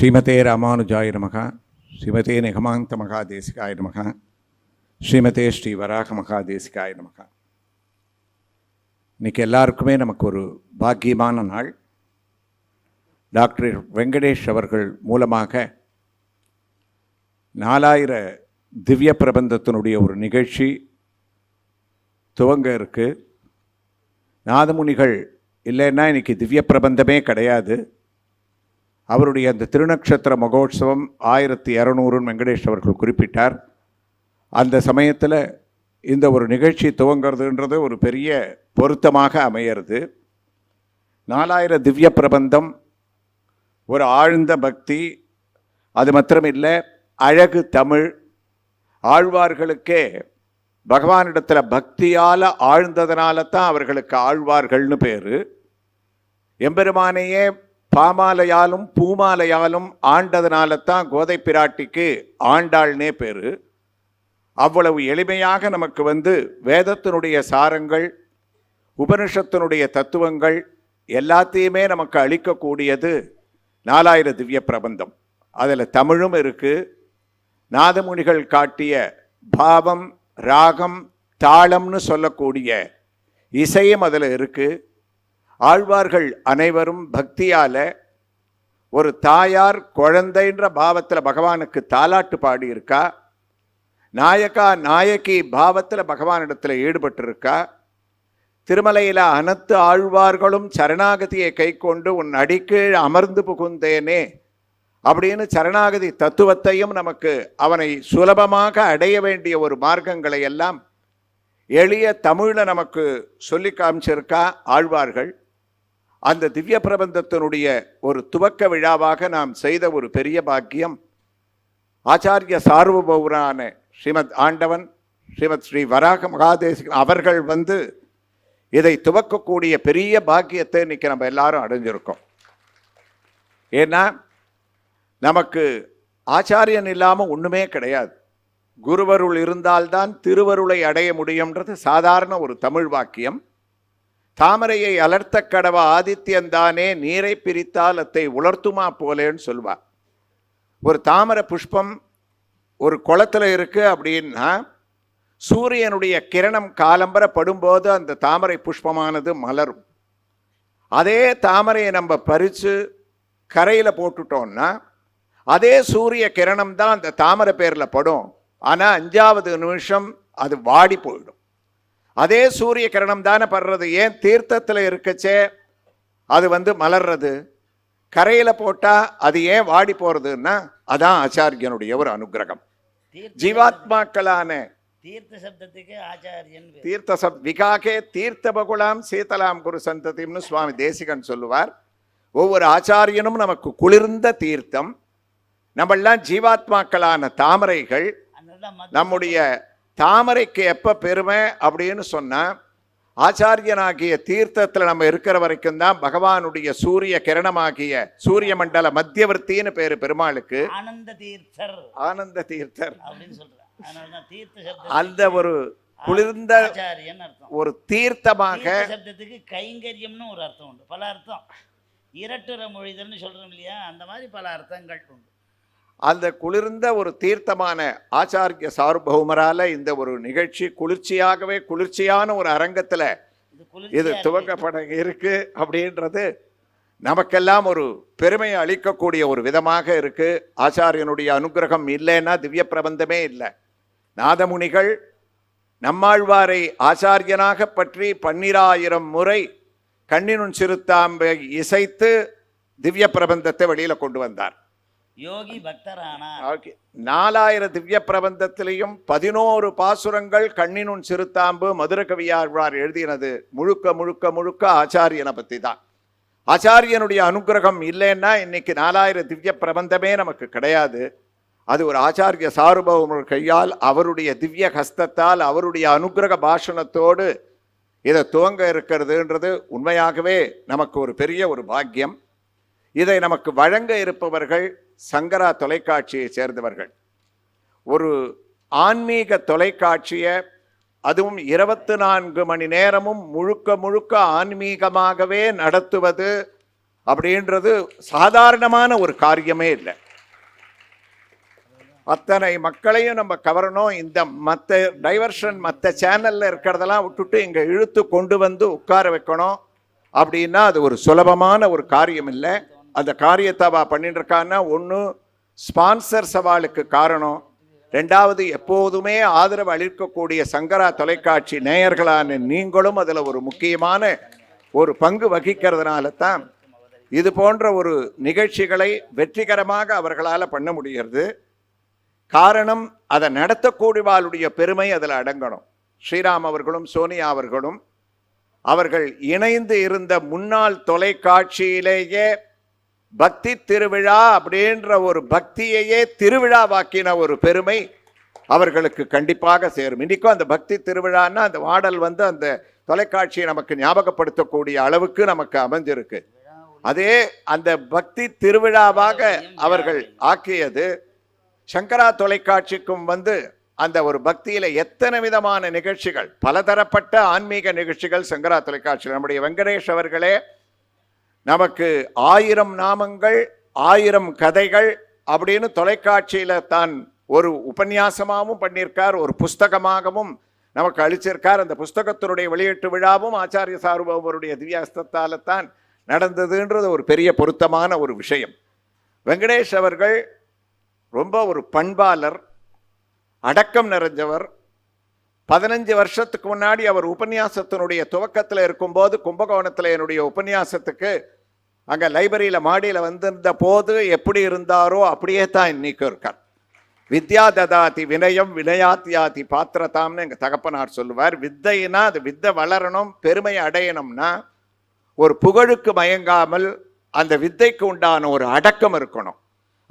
ஸ்ரீமதே ராமானுஜாய நமக ஸ்ரீமதே நிகமாந்த மகாதேசிகாய நமக ஸ்ரீமதே ஸ்ரீ வராக மகாதேசிகாய நமக. இன்றைக்கி எல்லாருக்குமே நமக்கு ஒரு பாக்கியமான நாள். டாக்டர் வெங்கடேஷ் அவர்கள் மூலமாக நாலாயிர திவ்ய பிரபந்தத்தினுடைய ஒரு நிகழ்ச்சி துவங்க இருக்குது நாதமுனிகள் இல்லைன்னா இன்றைக்கி திவ்ய பிரபந்தமே கிடையாது. அவருடைய அந்த திருநக்ஷத்திர மகோத்சவம் ஆயிரத்தி இரநூறுன்னு வெங்கடேஷ் அவர்கள் குறிப்பிட்டார். அந்த சமயத்தில் இந்த ஒரு நிகழ்ச்சி துவங்கிறதுன்றது ஒரு பெரிய பொருத்தமாக அமையிறது. நாலாயிர திவ்ய பிரபந்தம் ஒரு ஆழ்ந்த பக்தி அது மாத்திரமில்லை அழகு தமிழ் ஆழ்வார்களுக்கே பகவானிடத்தில் பக்தியால் ஆழ்ந்ததுனால தான் அவர்களுக்கு ஆழ்வார்கள்னு பேர். எம்பெருமானையே பாமாலையாலும் பூமாலையாலும் ஆண்டதனால தான் கோதை பிராட்டிக்கு ஆண்டாள்னே பேர். அவ்வளவு எளிமையாக நமக்கு வந்து வேதத்தினுடைய சாரங்கள் உபனிஷத்தினுடைய தத்துவங்கள் எல்லாத்தையுமே நமக்கு அளிக்கக்கூடியது நாலாயிர திவ்ய பிரபந்தம். அதில் தமிழும் இருக்குது நாதமுனிகள் காட்டிய பாவம் ராகம் தாளம்னு சொல்லக்கூடிய இசையும் அதில் இருக்குது ஆழ்வார்கள் அனைவரும் பக்தியால் ஒரு தாயார் குழந்தைன்ற பாவத்தில் பகவானுக்கு தாலாட்டு பாடியிருக்கா? நாயக்கா நாயகி பாவத்தில் பகவானிடத்தில் ஈடுபட்டிருக்கா? திருமலையில் அனைத்து ஆழ்வார்களும் சரணாகதியை கை கொண்டு உன் அடிக்கீழ் அமர்ந்து புகுந்தேனே அப்படின்னு சரணாகதி தத்துவத்தையும் நமக்கு அவனை சுலபமாக அடைய வேண்டிய ஒரு மார்க்கங்களை எல்லாம் எளிய தமிழில் நமக்கு சொல்லி காமிச்சிருக்கா ஆழ்வார்கள். அந்த திவ்ய பிரபந்தத்தினுடைய ஒரு துவக்க விழாவாக நாம் செய்த ஒரு பெரிய பாக்கியம். ஆச்சாரிய சார்வபௌரான ஸ்ரீமத் ஆண்டவன் ஸ்ரீமத் ஸ்ரீ வராக மகாதேசிகன் அவர்கள் வந்து இதை துவக்கக்கூடிய பெரிய பாக்கியத்தை இன்னைக்கு நம்ம எல்லாரும் அடைஞ்சிருக்கோம். ஏன்னா நமக்கு ஆச்சாரியன் இல்லாமல் ஒன்றுமே கிடையாது. குருவருள் இருந்தால்தான் திருவருளை அடைய முடியும்ன்றது சாதாரண ஒரு தமிழ் வாக்கியம். தாமரையை அலர்த்த கடவ ஆதித்யந்தானே நீரை பிரித்தால் அத்தை உலர்த்துமா போலேன்னு சொல்வா. ஒரு தாமரை புஷ்பம் ஒரு குளத்தில் இருக்குது அப்படின்னா சூரியனுடைய கிரணம் காலம்பர படும்போது அந்த தாமரை புஷ்பமானது மலரும். அதே தாமரையை நம்ம பறித்து கரையில் போட்டுட்டோம்னா அதே சூரிய கிரணம் தான் அந்த தாமரை பேரில் படும். ஆனால் அஞ்சாவது நிமிஷம் அது வாடி போயிடும். அதே சூரிய கிரணம் தானே படுறது. ஏன் தீர்த்தத்தில் இருக்கச்சே அது வந்து மலர்றது. கரையில் போட்டால் அது ஏன் வாடி போகிறதுன்னா அதான் ஆச்சாரியனுடைய ஒரு அனுகிரகம். ஜீவாத்மாக்களான தீர்த்த சப்தத்துக்கு ஆச்சாரியன். தீர்த்த சப் விகாகே தீர்த்த பகுலாம் சீதலாம் குரு சந்ததிம்னு சுவாமி தேசிகன் சொல்லுவார். ஒவ்வொரு ஆச்சாரியனும் நமக்கு குளிர்ந்த தீர்த்தம். நம்மெல்லாம் ஜீவாத்மாக்களான தாமரைகள். நம்முடைய தாமரைக்கு எப்போ பெருமை அப்படின்னு சொன்னால் ஆச்சாரியனாகிய தீர்த்தத்தில் நம்ம இருக்கிற வரைக்கும் தான் பகவானுடைய சூரிய கிரணமாகிய சூரிய மண்டல மத்தியவர்த்தின்னு பேர் பெருமாளுக்கு. ஆனந்த தீர்த்தர். ஆனந்த தீர்த்தர். அப்படின்னு சொல்றாங்க அந்த ஒரு குளிர்ந்த ஒரு தீர்த்தமாக தீர்த்த சப்தத்துக்கு கைங்கரியம்னு ஒரு அர்த்தம் உண்டு. பல அர்த்தம். இரட்டுற மொழிதல்னு சொல்றோம் இல்லையா? அந்த மாதிரி பல அர்த்தங்கள் உண்டு. அந்த குளிர்ந்த ஒரு தீர்த்தமான ஆச்சாரிய சார்பௌமரால இந்த ஒரு நிகழ்ச்சி குளிர்ச்சியாகவே குளிர்ச்சியான ஒரு அரங்கத்துல இது. துவக்கப்பட இருக்கு அப்படின்றது நமக்கெல்லாம் ஒரு பெருமையை அளிக்கக்கூடிய ஒரு விதமாக இருக்கு. ஆச்சாரியனுடைய அனுகிரகம் இல்லைன்னா திவ்ய பிரபந்தமே இல்லை. நாதமுனிகள் நம்மாழ்வாரை ஆச்சாரியனாக பற்றி பன்னிராயிரம் முறை கண்ணினுன் சிறுத்தாம்பை இசைத்து திவ்ய பிரபந்தத்தை வெளியில கொண்டு வந்தார். யோகி பக்தரானா? ஓகே. நாலாயிரம் திவ்ய பிரபந்தத்திலையும் பதினோரு பாசுரங்கள் கண்ணினுன் சிறுத்தாம்பு மதுரகவியார் எழுதினது. முழுக்க முழுக்க முழுக்க ஆச்சாரியனை பற்றி தான் ஆச்சாரியனுடைய அனுகிரகம் இல்லைன்னா இன்னைக்கு நாலாயிரம் திவ்ய பிரபந்தமே நமக்கு கிடையாது. அது ஒரு ஆச்சாரிய சார்பவர் கையால் அவருடைய திவ்ய ஹஸ்தத்தால் அவருடைய அனுகிரக பாஷணத்தோடு இதை துவங்க இருக்கிறதுன்றது உண்மையாகவே நமக்கு ஒரு பெரிய ஒரு பாக்கியம். இதை நமக்கு வழங்க இருப்பவர்கள் சங்கரா தொலைக்காட்சியை சேர்ந்தவர்கள். ஒரு ஆன்மீக தொலைக்காட்சியை அதுவும் இருபத்தி நான்கு மணி நேரமும் முழுக்க முழுக்க ஆன்மீகமாகவே நடத்துவது அப்படின்றது சாதாரணமான ஒரு காரியமே இல்லை. அத்தனை மக்களையும் நம்ம கவரணும். இந்த மற்ற டைவர்ஷன் மற்ற சேனலில் இருக்கிறதெல்லாம் விட்டுட்டு இங்கே இழுத்து கொண்டு வந்து உட்கார வைக்கணும். அப்படின்னா அது ஒரு சுலபமான ஒரு காரியம் இல்லை. அந்த காரியத்தை அவள் பண்ணிட்டுருக்கான்னா ஒன்று ஸ்பான்சர் சவாலுக்கு காரணம். ரெண்டாவது எப்போதுமே ஆதரவு அளிக்கக்கூடிய சங்கரா தொலைக்காட்சி நேயர்களான நீங்களும் அதில் ஒரு முக்கியமான ஒரு பங்கு வகிக்கிறதுனால தான் இது போன்ற ஒரு நிகழ்ச்சிகளை வெற்றிகரமாக அவர்களால் பண்ண முடிகிறது காரணம் அதை நடத்தக்கூடியவாளுடைய பெருமை அதில் அடங்கணும். ஸ்ரீராம் அவர்களும் சோனியா அவர்களும் அவர்கள் இணைந்து இருந்த முன்னாள் தொலைக்காட்சியிலேயே பக்தி திருவிழா அப்படின்ற ஒரு பக்தியையே திருவிழாவாக்கின ஒரு பெருமை அவர்களுக்கு கண்டிப்பாக சேரும். இன்றைக்கும் அந்த பக்தி திருவிழான்னா அந்த வாடல் வந்து அந்த தொலைக்காட்சியை நமக்கு ஞாபகப்படுத்தக்கூடிய அளவுக்கு நமக்கு அமைஞ்சிருக்கு. அதே அந்த பக்தி திருவிழாவாக அவர்கள் ஆக்கியது சங்கரா தொலைக்காட்சிக்கும் வந்து அந்த ஒரு பக்தியில எத்தனை விதமான நிகழ்ச்சிகள் பலதரப்பட்ட ஆன்மீக நிகழ்ச்சிகள் சங்கரா தொலைக்காட்சியில். நம்முடைய வெங்கடேஷ் அவர்களே நமக்கு ஆயிரம் நாமங்கள் ஆயிரம் கதைகள் அப்படின்னு தொலைக்காட்சியில் தான் ஒரு உபன்யாசமாகவும் பண்ணியிருக்கார் ஒரு புஸ்தகமாகவும் நமக்கு அளிச்சிருக்கார். அந்த புஸ்தகத்தினுடைய வெளியீட்டு விழாவும் ஆச்சாரிய சார்பவருடைய திவ்யாஸ்தத்தால் தான் நடந்ததுன்றது ஒரு பெரிய பொருத்தமான ஒரு விஷயம். வெங்கடேஷ் அவர்கள் ரொம்ப ஒரு பண்பாளர் அடக்கம் நிறைஞ்சவர் பதினஞ்சு வருஷத்துக்கு முன்னாடி அவர் உபன்யாசத்தினுடைய துவக்கத்தில் இருக்கும்போது கும்பகோணத்தில் என்னுடைய உபன்யாசத்துக்கு அங்கே லைப்ரரியில் மாடியில் வந்திருந்த போது எப்படி இருந்தாரோ அப்படியே தான் இன்னைக்கு இருக்கார். வித்யா ததாதி வினயம் வினயாத்தியாதி பாத்திரதாம்னு எங்கள் தகப்பனார் சொல்லுவார். வித்தைனா அது வித்தை வளரணும் பெருமை அடையணும்னா ஒரு புகழுக்கு மயங்காமல் அந்த வித்தைக்கு உண்டான ஒரு அடக்கம் இருக்கணும்.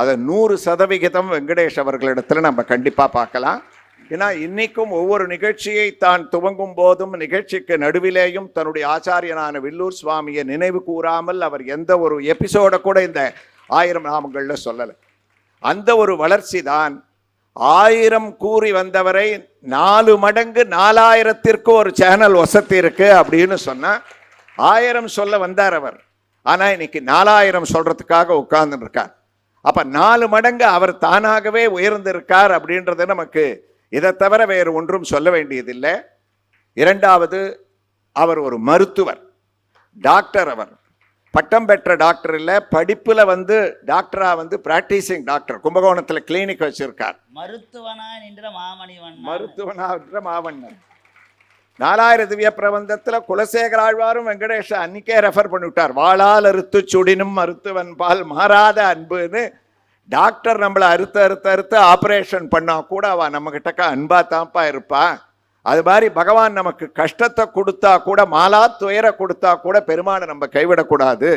அதை நூறு சதவிகிதம் வெங்கடேஷ் அவர்களிடத்தில் நம்ம கண்டிப்பாக பார்க்கலாம். ஏன்னா இன்னைக்கும் ஒவ்வொரு நிகழ்ச்சியை தான் துவங்கும் போதும் நிகழ்ச்சிக்கு நடுவிலேயும் தன்னுடைய ஆச்சாரியனான வில்லூர் சுவாமியை நினைவு கூறாமல் அவர் எந்த ஒரு எபிசோட கூட இந்த ஆயிரம் நாமங்களில் சொல்லலை. அந்த ஒரு வளர்ச்சி தான் ஆயிரம் கூறி வந்தவரை நாலு மடங்கு நாலாயிரத்திற்கு ஒரு சேனல் வசதி இருக்கு அப்படின்னு சொன்னால் ஆயிரம் சொல்ல வந்தார் அவர். ஆனா இன்னைக்கு நாலாயிரம் சொல்றதுக்காக உட்கார்ந்து இருக்கார் அப்ப நாலு மடங்கு அவர் தானாகவே உயர்ந்திருக்கார் அப்படின்றது நமக்கு இதை தவிர வேறு ஒன்றும் சொல்ல வேண்டியதில்லை. இரண்டாவது அவர் ஒரு மருத்துவர். டாக்டர் அவர். பட்டம் பெற்ற டாக்டர் இல்லை படிப்புல வந்து டாக்டரா வந்து பிராக்டிசிங் டாக்டர் கும்பகோணத்துல கிளினிக் வச்சிருக்கார். மருத்துவனா நின்ற மாமணிவன் மருத்துவனாக மாவண்ணன் நாலாயிர திவ்ய பிரபந்தத்துல குலசேகர ஆழ்வாரும் வெங்கடேஷ அன்னைக்கே ரெஃபர் பண்ணிவிட்டார். வாளால் அறுத்து சுடினும் மருத்துவன் பால் மாறாத அன்புன்னு டாக்டர் நம்மளை அறுத்து அறுத்து அறுத்து ஆப்ரேஷன் பண்ணால் கூட அவள் நம்மக்கிட்டக்க அன்பா தான்ப்பா இருப்பா. அது மாதிரி பகவான் நமக்கு கஷ்டத்தை கொடுத்தா கூட மாலா துயர கொடுத்தா கூட பெருமானை நம்ம கைவிடக்கூடாது.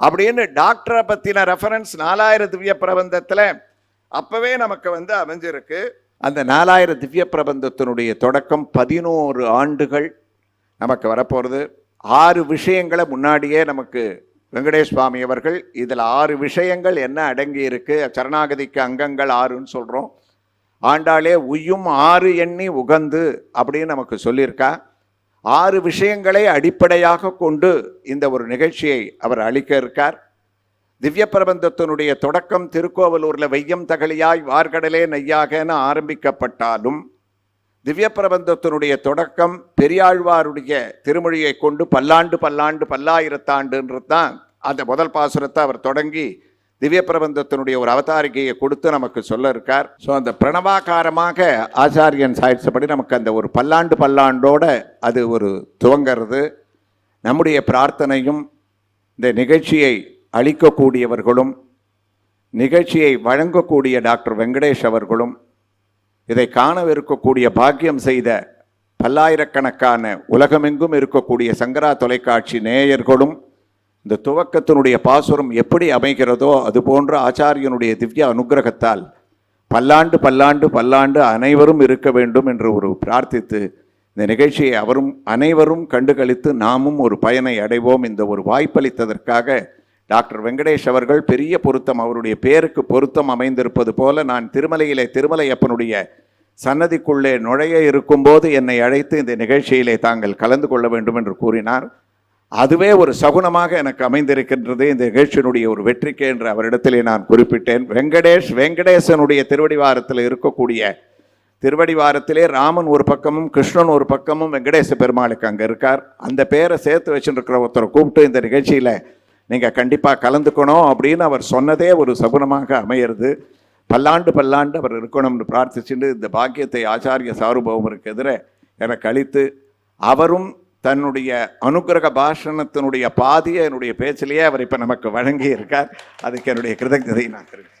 அப்படின்னு டாக்டரை பற்றின ரெஃபரன்ஸ் நாலாயிர திவ்ய பிரபந்தத்தில் அப்போவே நமக்கு வந்து அமைஞ்சிருக்கு. அந்த நாலாயிர திவ்ய பிரபந்தத்தினுடைய தொடக்கம் பதினோரு ஆண்டுகள் நமக்கு வரப்போகிறது ஆறு விஷயங்களை முன்னாடியே நமக்கு வெங்கடேஷ் சுவாமி அவர்கள் இதில் ஆறு விஷயங்கள் என்ன அடங்கி இருக்கு? சரணாகதிக்கு அங்கங்கள் ஆறுன்னு சொல்கிறோம் ஆண்டாளே உய்யும் ஆறு எண்ணி உகந்து அப்படின்னு நமக்கு சொல்லியிருக்கா. ஆறு விஷயங்களை அடிப்படையாக கொண்டு இந்த ஒரு நிகழ்ச்சியை அவர் அளிக்க இருக்கார். திவ்ய பிரபந்தத்தினுடைய தொடக்கம் திருக்கோவலூரில் வையம் தகலியாய் வார்கடலே நெய்யாகன்னு ஆரம்பிக்கப்பட்டாலும் திவ்ய பிரபந்தத்தினுடைய தொடக்கம் பெரியாழ்வாருடைய திருமொழியை கொண்டு பல்லாண்டு பல்லாண்டு பல்லாயிரத்தாண்டுன்றது தான் அந்த முதல் பாசுரத்தை அவர் தொடங்கி திவ்ய பிரபந்தத்தினுடைய ஒரு அவதாரிகையை கொடுத்து நமக்கு சொல்ல இருக்கார். ஸோ அந்த பிரணவாகாரமாக ஆச்சாரியன் சாய்ச்சபடி நமக்கு அந்த ஒரு பல்லாண்டு பல்லாண்டோட அது ஒரு துவங்கிறது. நம்முடைய பிரார்த்தனையும் இந்த நிகழ்ச்சியை அளிக்கக்கூடியவர்களும் நிகழ்ச்சியை வழங்கக்கூடிய டாக்டர் வெங்கடேஷ் அவர்களும் இதை காணவிருக்கக்கூடிய பாக்கியம் செய்த பல்லாயிரக்கணக்கான உலகமெங்கும் இருக்கக்கூடிய சங்கரா தொலைக்காட்சி நேயர்களும் இந்த துவக்கத்தினுடைய பாசுரம் எப்படி அமைகிறதோ அது போன்ற ஆச்சாரியனுடைய திவ்ய அனுக்கிரகத்தால் பல்லாண்டு பல்லாண்டு பல்லாண்டு அனைவரும் இருக்க வேண்டும் என்று ஒரு பிரார்த்தித்து இந்த நிகழ்ச்சியை அவரும் அனைவரும் கண்டுகளித்து நாமும் ஒரு பயனை அடைவோம். இந்த ஒரு வாய்ப்பளித்ததற்காக டாக்டர் வெங்கடேஷ் அவர்கள் பெரிய பொருத்தம் அவருடைய பேருக்கு பொருத்தம் அமைந்திருப்பது போல நான் திருமலையிலே திருமலையப்பனுடைய சன்னதிக்குள்ளே நுழைய இருக்கும்போது என்னை அழைத்து இந்த நிகழ்ச்சியிலே தாங்கள் கலந்து கொள்ள வேண்டும் என்று கூறினார். அதுவே ஒரு சகுனமாக எனக்கு அமைந்திருக்கின்றது. இந்த நிகழ்ச்சியினுடைய ஒரு வெற்றிக்கு என்று அவரிடத்திலே நான் குறிப்பிட்டேன். வெங்கடேஷ் வெங்கடேசனுடைய திருவடிவாரத்தில் இருக்கக்கூடிய திருவடிவாரத்திலே ராமன் ஒரு பக்கமும் கிருஷ்ணன் ஒரு பக்கமும் வெங்கடேச பெருமாளுக்கு அங்கே இருக்கார். அந்த பேரை சேர்த்து வச்சுருக்கிற ஒருத்தரை கூப்பிட்டு இந்த நிகழ்ச்சியில் நீங்கள் கண்டிப்பாக கலந்துக்கணும் அப்படின்னு அவர் சொன்னதே ஒரு சகுனமாக அமையிறது. பல்லாண்டு பல்லாண்டு அவர் இருக்கணும்னு பிரார்த்திச்சுட்டு இந்த பாக்கியத்தை ஆச்சாரிய சாருபவருக்கு எதிர எனக்கு அளித்து அவரும் தன்னுடைய அனுக்கிரக பாஷணத்தினுடைய பாதியை என்னுடைய பேச்சிலேயே அவர் இப்போ நமக்கு வழங்கி இருக்கார் அதுக்கு என்னுடைய கிருதஜதை நான் தெரிவிக்கிறேன்